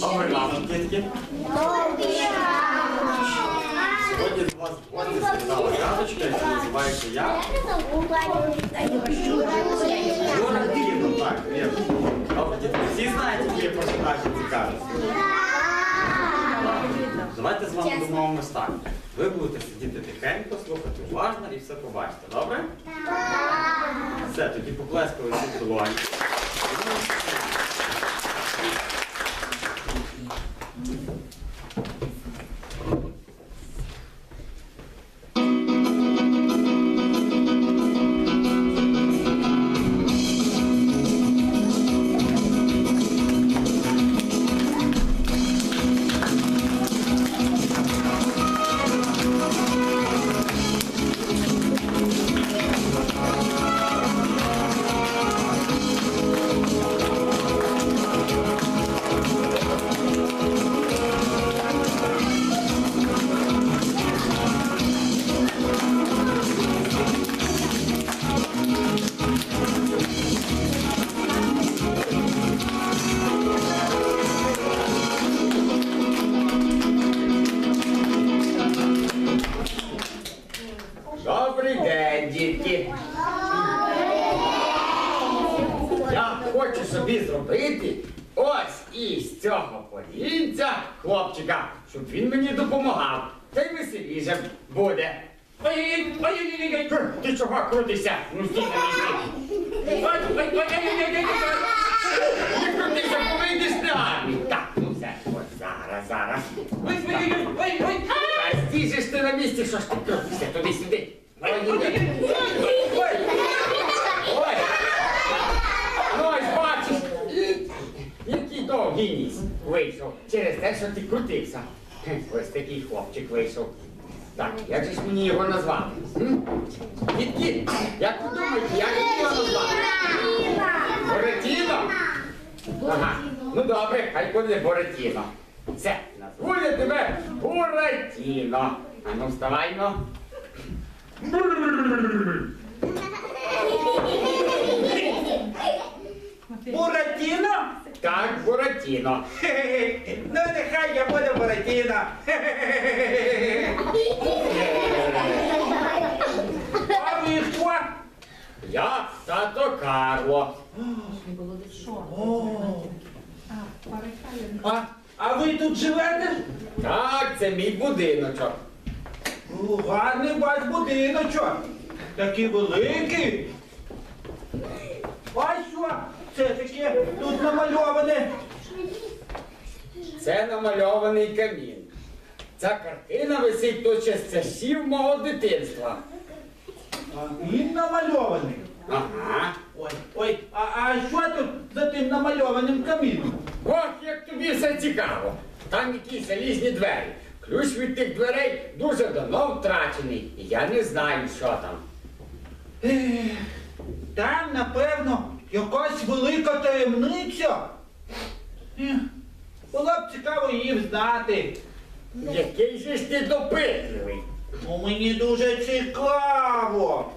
Добрий ранок, дітки. Сьогодні до вас в гості завітала казочка, яка називається Я. Юра Діно, так, вірно. Добре, дітки, всі знають, які є персонажі цієї казочки? Давайте з вами домовимось так. Ви будете сидіти тихенько, слухати уважно і все побачите, добре? Все, тоді поплескали всі долоні. Зараз. Ой, ой, ой, ой, ой. Же ж ти на місці, що ж ти крутишся туди-сюди. Ой, ой, ой. Ой, ой. Ну, ось бачиш, який довгий ніс вийшов через те, що ти крутився. Ось такий хлопчик вийшов. Так, як же ж мені його назвати? м? Дітки, як ви думаєте, як мені його назвати? Боретіно? Ага, ну добре, хай буде Боретіно. Все, я тебе Буратіно. А ну вставай, ну. Буратіно? Так, Буратіно. Хе-хе-хе. Ну нехай я буду Буратіно. Хе-хе-хе. А ви хто? Я тато Карло. А, а ви тут живете? Так, це мій будиночок. Ну, Гарний ваш будиночок. Такий великий. А що? Це таке тут намальоване. Це намальований камін. Ця картина висить тут ще з часів мого дитинства. А він намальований. Ага. Ой, ой, а, а що тут за тим намальованим каміном? Ох, як тобі все цікаво. Там якісь залізні двері. Ключ від тих дверей дуже давно втрачений, і я не знаю, що там. Ех, Там, напевно, якась велика таємниця. Ех, Було б цікаво її знати. Який же ж ти допитливий. Ну, мені дуже цікаво.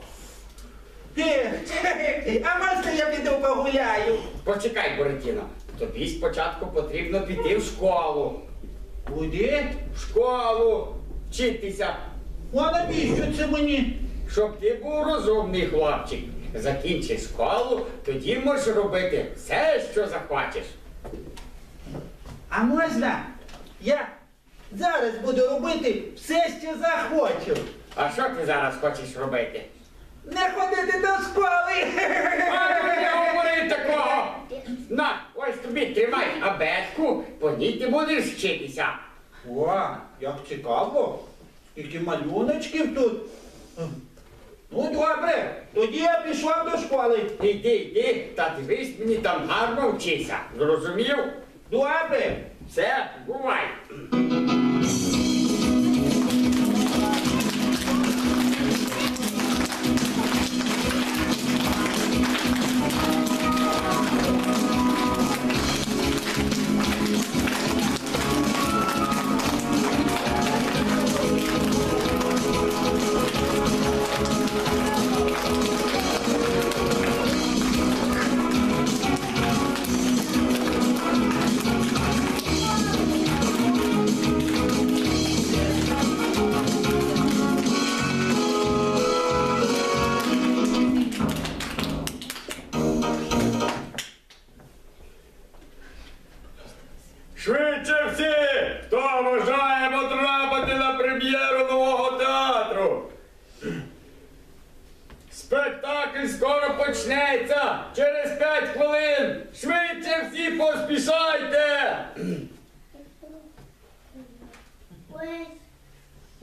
Ех, А можна я піду погуляю? Почекай, Буратіно, тобі спочатку потрібно піти в школу. Куди? В школу вчитися, А навіщо це мені? щоб ти був розумний хлопчик. Закінчи школу, тоді можеш робити все, що захочеш. А можна? Я зараз буду робити все, що захочу. А що ти зараз хочеш робити? Не ходити до школи. А, не говори такого! На, ось тобі тримай абетку, по ній ти будеш вчитися. О, як цікаво. Скільки малюночків тут. Ну, добре, тоді я пішов до школи. Іди, йди, та дивись мені там гарно вчися. Зрозумів? Добре. Все, бувай.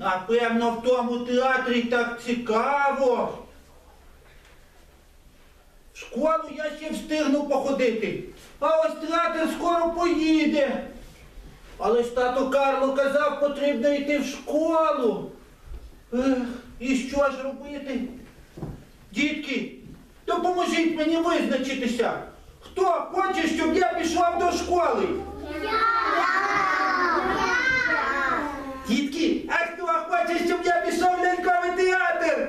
Напевно, в тому театрі так цікаво. В школу я ще встигну походити, а ось театр скоро поїде. Але ж тато Карло казав, потрібно йти в школу. Ех, і що ж робити? Дітки, допоможіть мені визначитися. Хто хоче, щоб я пішла до школи? Дітки, а хто хоче, щоб я пішов в ляльковий театр?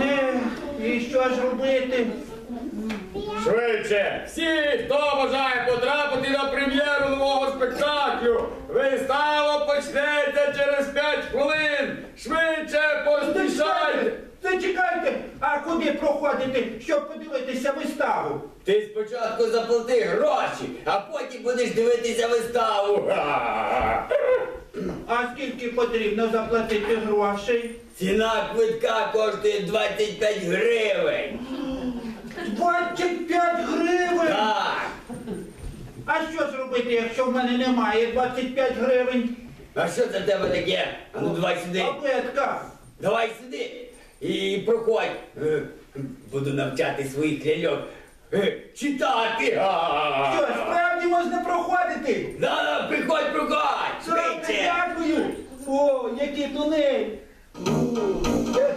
Ех, і що ж робити? Швидше! Всі, хто бажає потрапити на прем'єру нового спектаклю, вистава почнеться через 5 хвилин. Швидше поспішайте! Зачекайте, а куди проходити, щоб подивитися виставу? Ти спочатку заплати гроші, а потім будеш дивитися виставу. Ха! А скільки потрібно заплатити грошей? Ціна квитка коштує 25 гривень. 25 гривень! Так. А що ж робити, якщо в мене немає 25 гривень? А що це в тебе таке? А ну давай сюди. Абетка! Давай сюди. І проходь. Е, Буду навчати своїх ляльок. Е, Читати. Що, справді можна проходити? Да, приходь, приходь. Добре, Швидше. дякую! О, який тунель! Я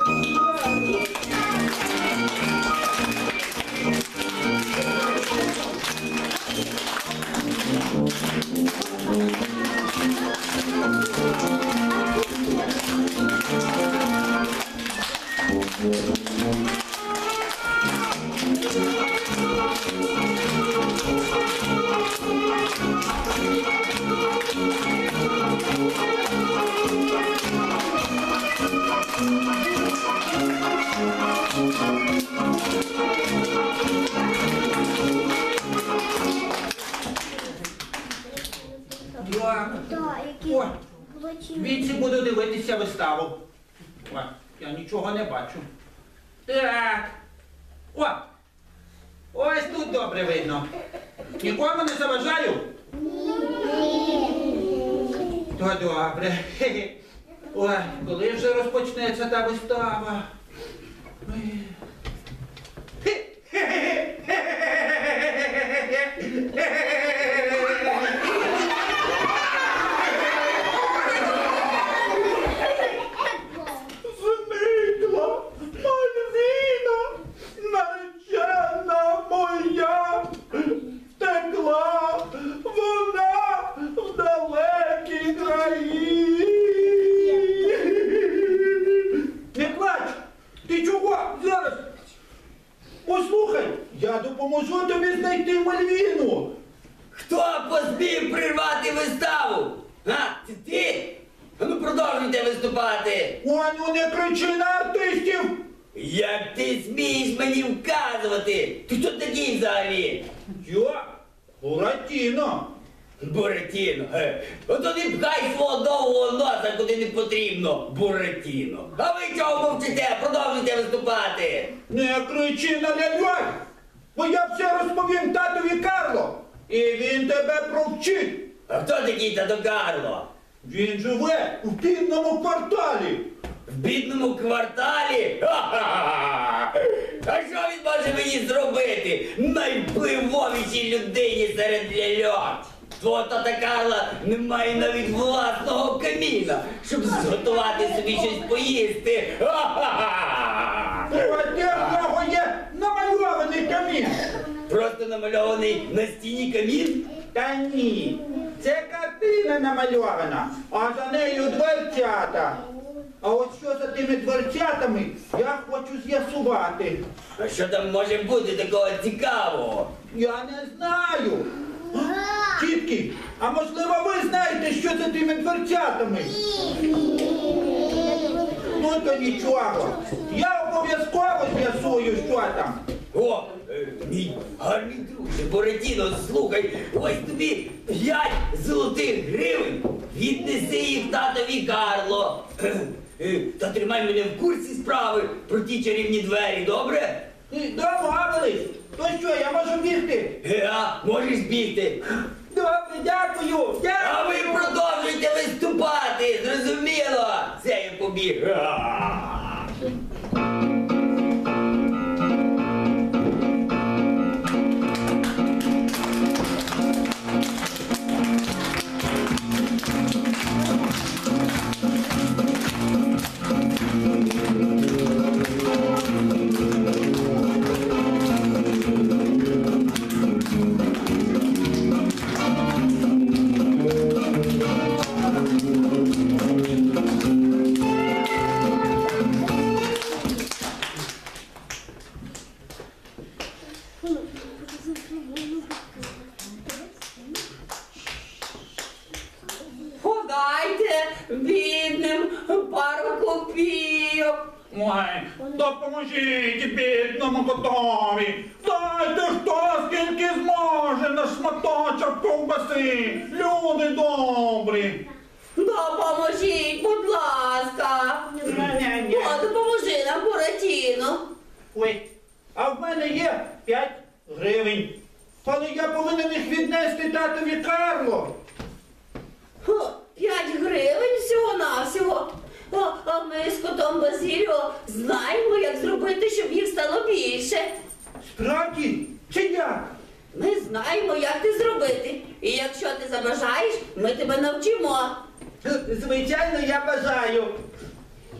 тебе провчить. А хто такий тато Карло? Він живе у півному кварталі. В бідному кварталі? Ха-ха-ха! А що він може мені зробити? Найвпливовішій людині серед ляльок. Твого тата Карла немає навіть власного каміна, щоб зготувати собі щось поїсти. Ха-ха-ха! А в нього є намальований камін? Просто намальований на стіні камін? Та ні, це картина намальована, а за нею дверцята. А от що за тими дверцятами, я хочу з'ясувати. А що там може бути такого цікавого? Я не знаю. Тітки, а можливо ви знаєте, що за тими дверцятами? Ну то нічого. Я обов'язково з'ясую, що там. О, мій гарний друже, Боретіно, слухай, ось тобі п'ять золотих гривень. Віднеси їх татові Карло. Е, Та тримай мене в курсі справи про ті чарівні двері, добре? Домовились. То що, я можу бігти? Е, можеш бігти. Добре, дякую. А ви продовжуйте виступати, зрозуміло? Це я побіг. Допоможіть бідному котові. Дайте хто скільки зможе на шматочок ковбаси. Люди добрі. Допоможіть, будь ласка. Ні-ні-ні. О, допоможи нам, Буратіно. Ой, а в мене є 5 гривень. Але я повинен їх віднести татові Карло. Хо, П'ять гривень всього-навсього. О, а ми з котом Базіліо знаємо, як зробити, щоб їх стало більше. Справді? Чи як? Ми знаємо, як це зробити. І якщо ти забажаєш, ми тебе навчимо. Звичайно, я бажаю.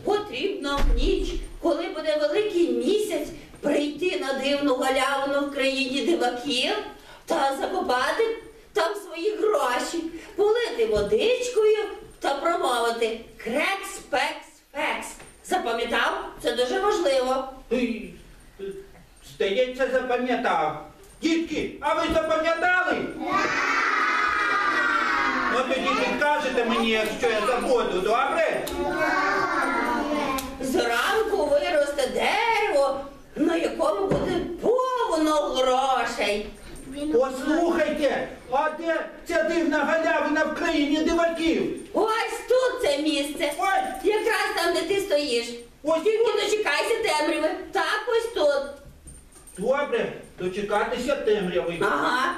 Потрібно в ніч, коли буде великий місяць, прийти на дивну галявину в країні диваків та закопати там свої гроші, полити водичкою та промовити крекс, пекс, фекс. Запам'ятав? Це дуже важливо. Здається, запам'ятав. Дітки, а ви запам'ятали? Ну тоді підкажете мені, якщо я забуду, добре? Зранку виросте дерево, на якому буде повно грошей. Послухайте, а де ця дивна галявина в країні диваків? Ось тут це місце. Ой, Якраз там, де ти стоїш. ось Тільки дочекайся темряви. Так, ось тут. Добре, дочекатися темряви. Ага.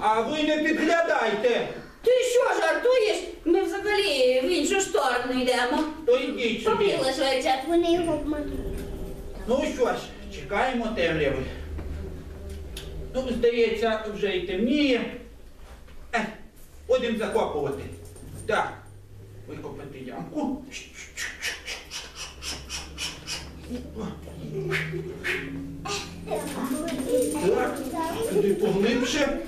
А ви не підглядайте. Ти що жартуєш? Ми взагалі в іншу сторону йдемо. То йдіть собі. Побігли швидше. Вони його обманули. Ну що ж, чекаємо темряви. Ну, здається, вже й темніє. Е, будемо закопувати. Так, викопати ямку. Так, туди поглибше.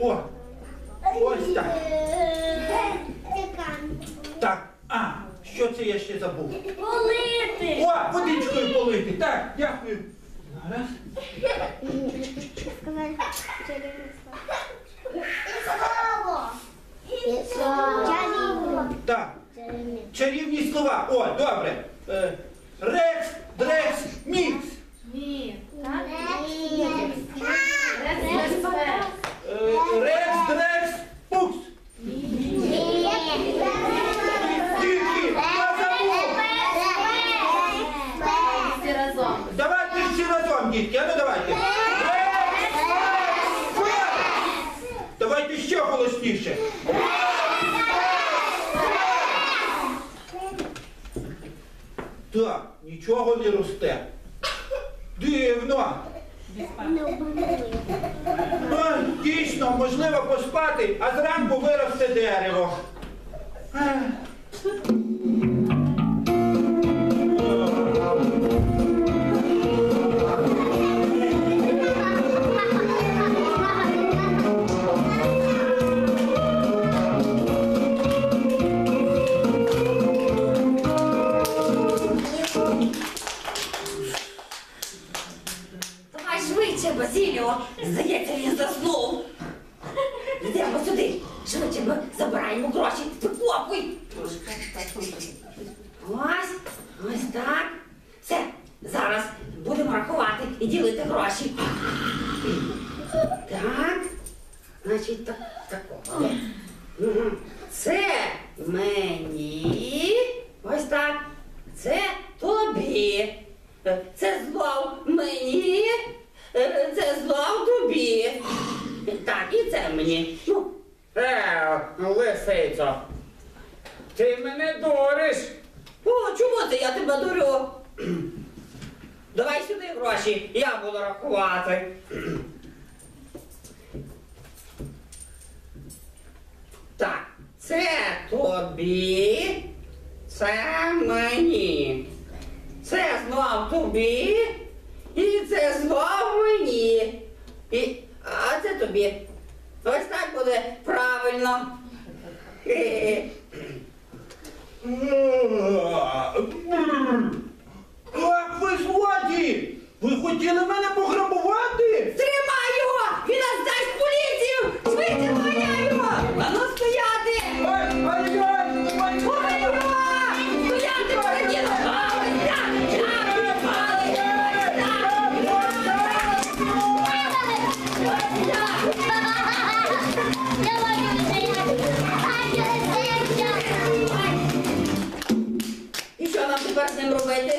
О, ось так. Так, а, що це я ще забув? Полити! Водичкою полити. Так, дякую. Зараз. Слова. О, добре. ваші, я буду рахувати. Так, це тобі, це мені. Це знов тобі і це знов мені. І, А це тобі. Ось так буде правильно. Ах ви злодії! Ви хотіли мене пограбувати? Тримай його! Він нас дасть поліцію! Швидше доганяй його! А ну стояти! Лови його! Стояти, Бородіно! Палися! Так, палися! І що нам тепер з ним робити?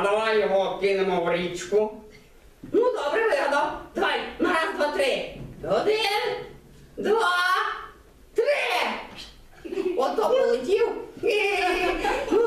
А давай його кинемо в річку. Ну, добре, вигадав. Давай, на раз, два, три. Один, два, три. Ото полетів. Ну,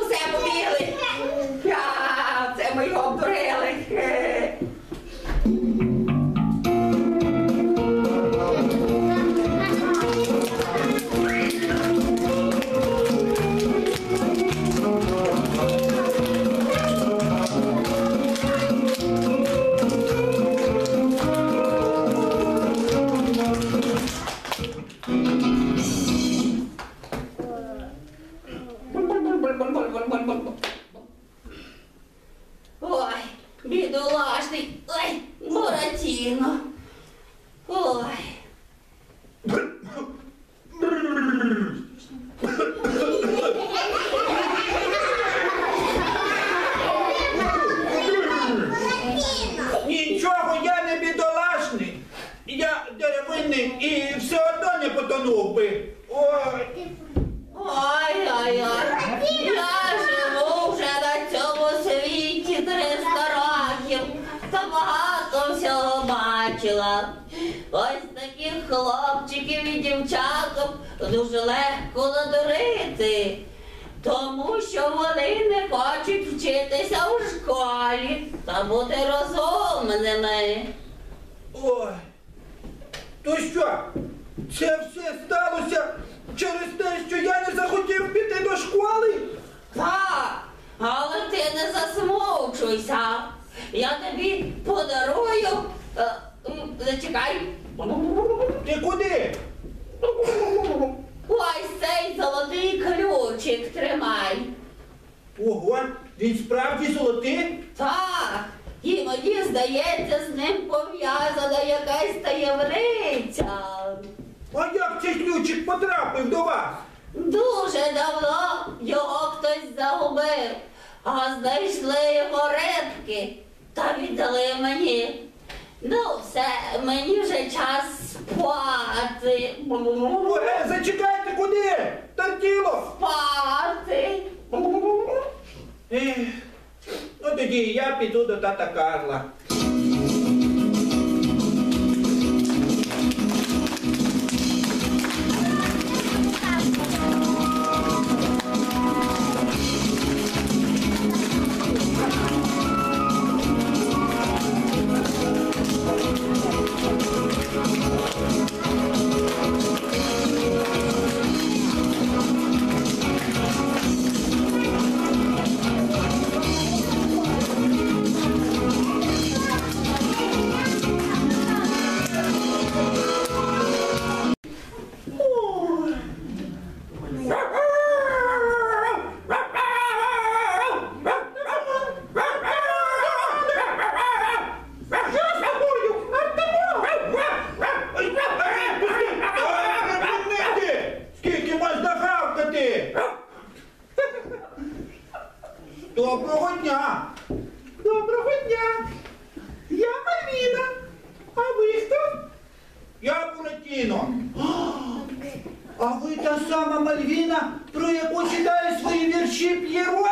про яку читає свої вірші П'єро?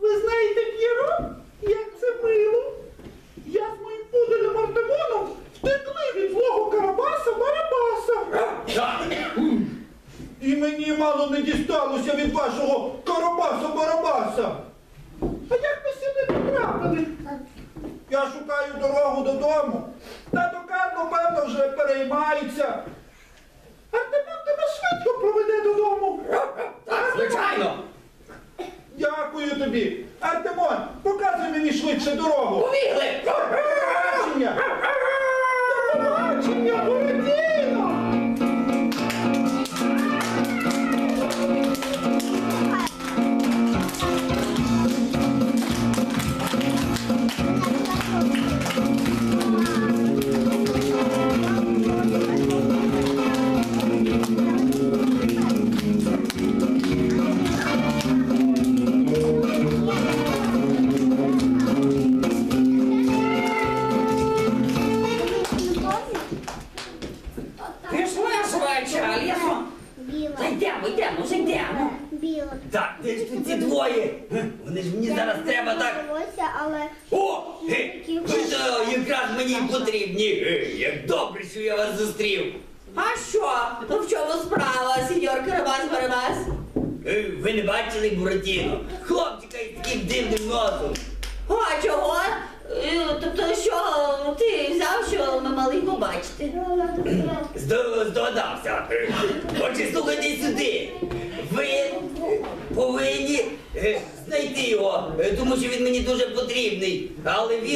Ви знаєте П'єро? Як це мило? Я з моїм пуделем Артемоном втекли від злого Карабаса Барабаса. І мені мало не дісталося від вашого Карабаса Барабаса. А як ви сюди потрапили? Я шукаю дорогу додому. Тато Карло, певно, вже переймається. Артемон тебе швидко проведе додому. Так, звичайно. Дякую тобі. Артемон, показуй мені швидше дорогу. Побігли. До побачення! До побачення,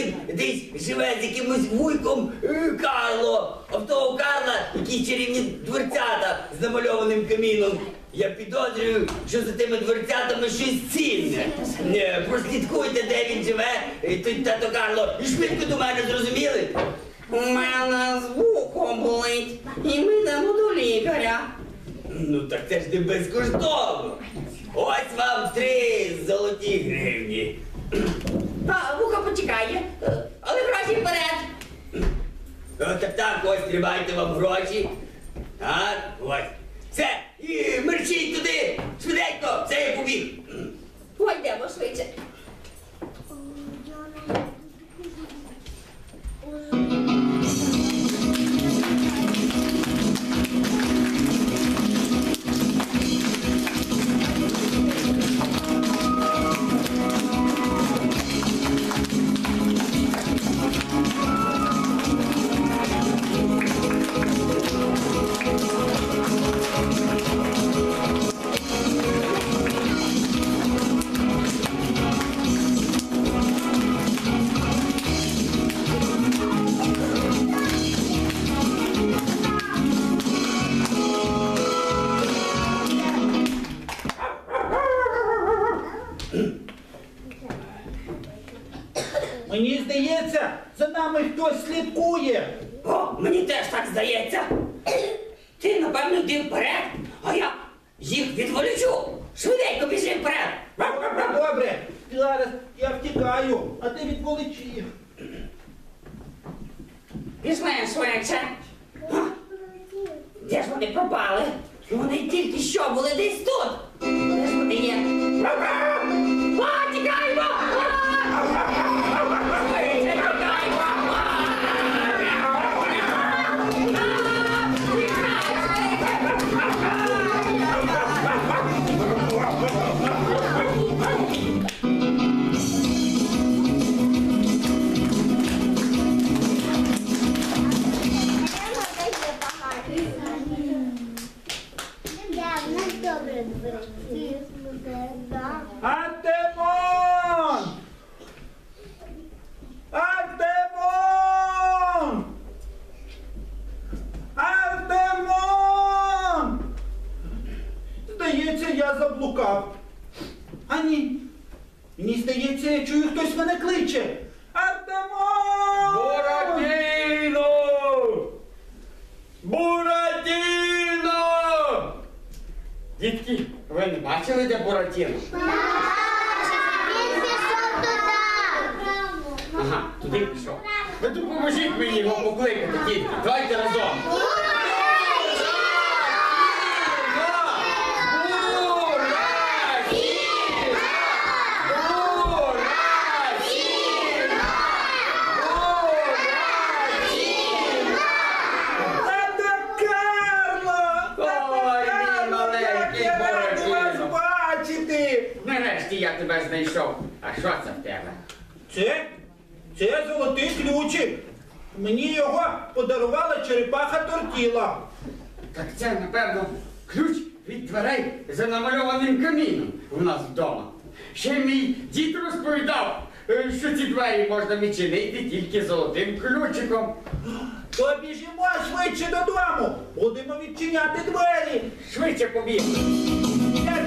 він десь живе з якимось вуйком е, Карло. А в того Карла якісь чарівні дверцята з намальованим каміном. Я підозрюю, що за тими дверцятами щось цінне. Е, Прослідкуйте, де він живе, е, той тато Карло, і швидко до мене зрозуміли? У мене з вухом болить, і ми йдемо до лікаря. Ну так це ж не безкоштовно. Ось вам три золоті гривні. А, вуха почекає, Е, але гроші вперед. Так так, ось тримайте вам гроші. Так, ось. Все, і мерчіть туди, швиденько, все я побіг. Ой, йдемо швидше. Тільки що були десь тут. Дітки, ви не бачили, де Буратіно? Він пішов туди. Ага, туди пішов. Ви допоможіть мені його покликати, дітки. Давайте разом. Тато Карло! Тато Ой, мій Карло, маленький як я радий вас Буратіно. бачити! Нарешті я тебе знайшов. А що це в тебе? Це? Це золотий ключик. Мені його подарувала черепаха Тортіла. Так це, напевно, ключ від дверей за намальованим каміном у нас вдома. Ще мій дід розповідав, е, що ці двері можна відчинити тільки золотим ключиком. То біжимо швидше додому. Будемо відчиняти двері. Швидше побіг. Я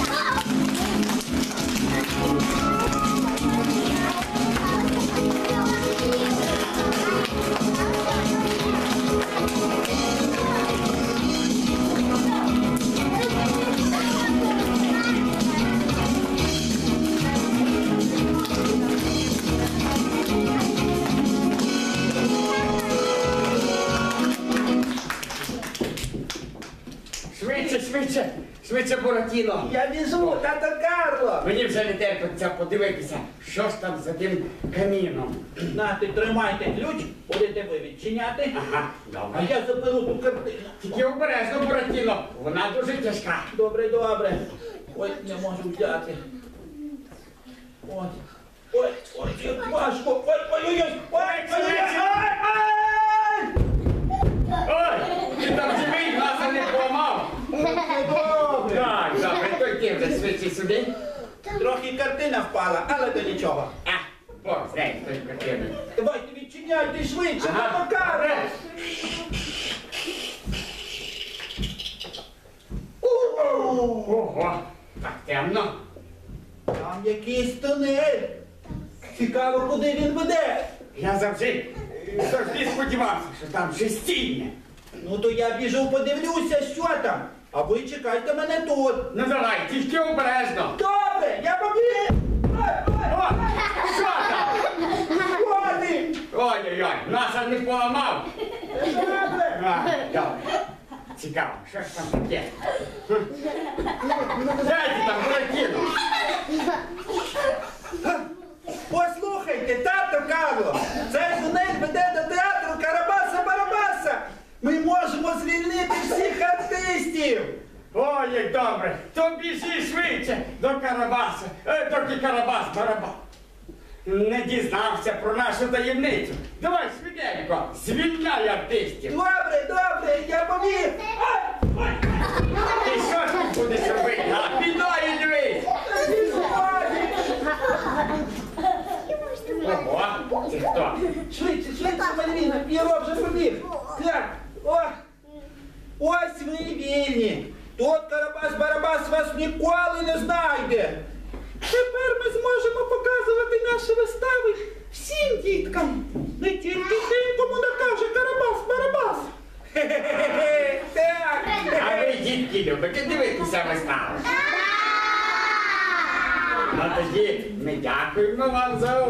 дивиться Буратіно. Я біжу, тато Карло. Мені вже не терпиться подивитися, що ж там за тим каміном. На, тримайте ключ, будете ви відчиняти. Ага, А я заберу ту картину. Тільки обережно, Буратіно, вона дуже тяжка. Добре, добре. Ой, не можу взяти. Ой, ой, ой, як важко. Ой, ой, ой, ой, ой, ой, ой, ой, Ой, ти там же сюди. Трохи картина впала, але то нічого. А, знає, хто картину. Давайте відчиняйте швидше, Ага, Карло. Ого, так темно. Там якийсь тунель. Цікаво, куди він веде. Я завжди, завжди сподівався, що там шестіння. Ну то я біжу, подивлюся, що там. А ви чекайте мене тут. Ну давай, тільки обережно. Добре, я побіг. Що там? Ходи. Ой-ой-ой, носа не поламав. Добре. А, добре. Цікаво, що ж там таке? Дайте там Буратіно. Послухайте, тато Карло, цей артистів. Ой, як добре, то біжи швидше до Карабаса, е, доки Карабас Барабас. Не дізнався про нашу таємницю. Давай швиденько, звільняй артистів. Добре, добре, я побіг. Ой, Ти що ж тут будеш робити? А, підой і дивись. Ого, це хто? Швидше, швидше, Мальвіна, П'єро вже побіг. Так, о, ось ви вільні. Тут Карабас-Барабас вас ніколи не знайде. Тепер ми зможемо показувати наші вистави всім діткам. Не тільки тим, кому накаже Карабас-Барабас. Хе-хе-хе, так. А ви, дітки, любите дивитися виставу? Ну тоді ми дякуємо вам за